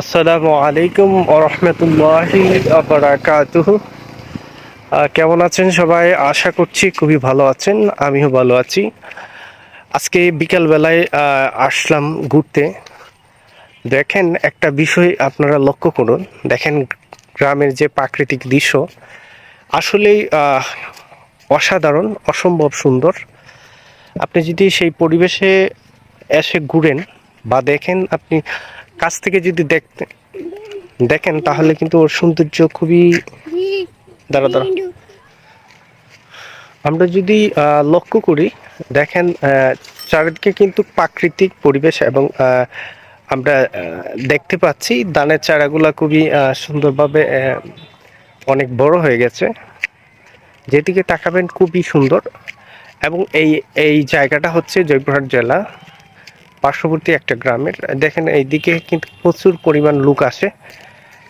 আসসালামু আলাইকুম ওরহমতুল্লাহি কেমন আছেন সবাই? আশা করছি খুবই ভালো আছেন, আমিও ভালো আছি। আজকে বিকালবেলায় আসলাম ঘুরতে। দেখেন, একটা বিষয় আপনারা লক্ষ্য করুন। দেখেন, গ্রামের যে প্রাকৃতিক দৃশ্য, আসলেই অসাধারণ, অসম্ভব সুন্দর। আপনি যদি সেই পরিবেশে এসে ঘুরেন বা দেখেন আপনি কাছ থেকে যদি দেখতে দেখেন, তাহলে কিন্তু ওর সৌন্দর্য খুবই দাঁড়া দাঁড়া। আমরা যদি লক্ষ্য করি, দেখেন চারিদিকে কিন্তু প্রাকৃতিক পরিবেশ এবং আমরা দেখতে পাচ্ছি দানের চারাগুলা খুবই সুন্দরভাবে অনেক বড় হয়ে গেছে। যেদিকে তাকাবেন খুবই সুন্দর। এবং এই এই জায়গাটা হচ্ছে জয়পুরহাট জেলা। পার্শ্ববর্তী একটা গ্রামের, দেখেন এইদিকে কিন্তু প্রচুর পরিমাণ লোক আসে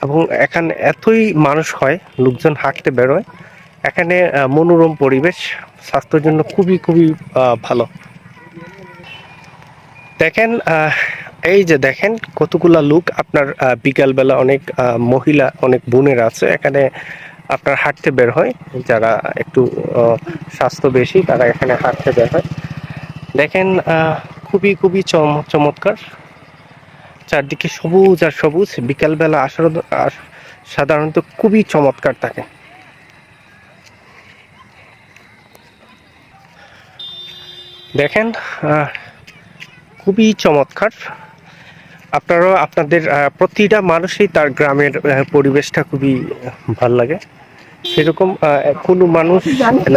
এবং এখানে এতই মানুষ হয়, লোকজন হাঁটতে বেরোয়। এখানে মনোরম পরিবেশ, স্বাস্থ্যের জন্য খুবই খুবই ভালো। দেখেন এই যে দেখেন কতগুলা লোক আপনার বিকালবেলা অনেক মহিলা, অনেক বোনের আছে। এখানে আপনার হাঁটতে বের হয়। যারা একটু স্বাস্থ্য বেশি, তারা এখানে হাঁটতে বের হয়। দেখেন খুবই খুবই চম চমৎকার। চারদিকে সবুজ আর সবুজ। বিকালবেলা আসার সাধারণত খুবই চমৎকার থাকে। দেখেন খুবই চমৎকার। আপনারাও আপনাদের প্রতিটা মানুষই তার গ্রামের পরিবেশটা খুবই ভালো লাগে। সেরকম কোনো মানুষ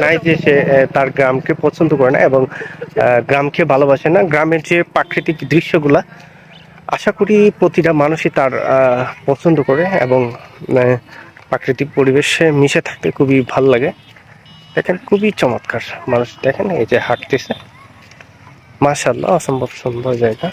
নাই যে সে তার গ্রামকে পছন্দ করে না এবং গ্রামকে ভালোবাসে না। গ্রামের যে প্রাকৃতিক দৃশ্যগুলা, আশা করি প্রতিটা মানুষই তার পছন্দ করে এবং প্রাকৃতিক পরিবেশে মিশে থাকতে খুবই ভালো লাগে। দেখেন, খুবই চমৎকার মানুষ। দেখেন, এই যে হাঁটতেছে। মাশাল্লাহ অসম্ভব সুন্দর জায়গা।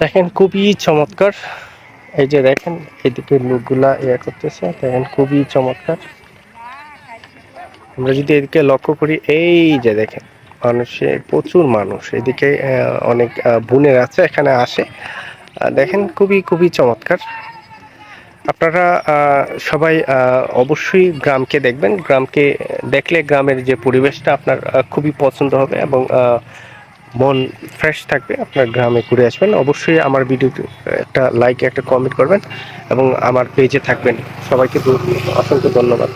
দেখেন খুবই চমৎকার। এই যে দেখেন, এদিকে লোকগুলা ইয়ে করতেছে, দেখেন খুবই চমৎকার। আমরা যদি এদিকে লক্ষ্য করি, এই যে দেখেন মানুষের প্রচুর মানুষ। এদিকে অনেক বোনের আছে, এখানে আসে। দেখেন খুবই খুবই চমৎকার। আপনারা সবাই অবশ্যই গ্রামকে দেখবেন। গ্রামকে দেখলে গ্রামের যে পরিবেশটা আপনার খুবই পছন্দ হবে এবং মন ফ্রেশ থাকবে। আপনার গ্রামে ঘুরে আসবেন। অবশ্যই আমার ভিডিওতে একটা লাইক একটা কমেন্ট করবেন এবং আমার পেজে থাকবেন। সবাইকে অসংখ্য ধন্যবাদ।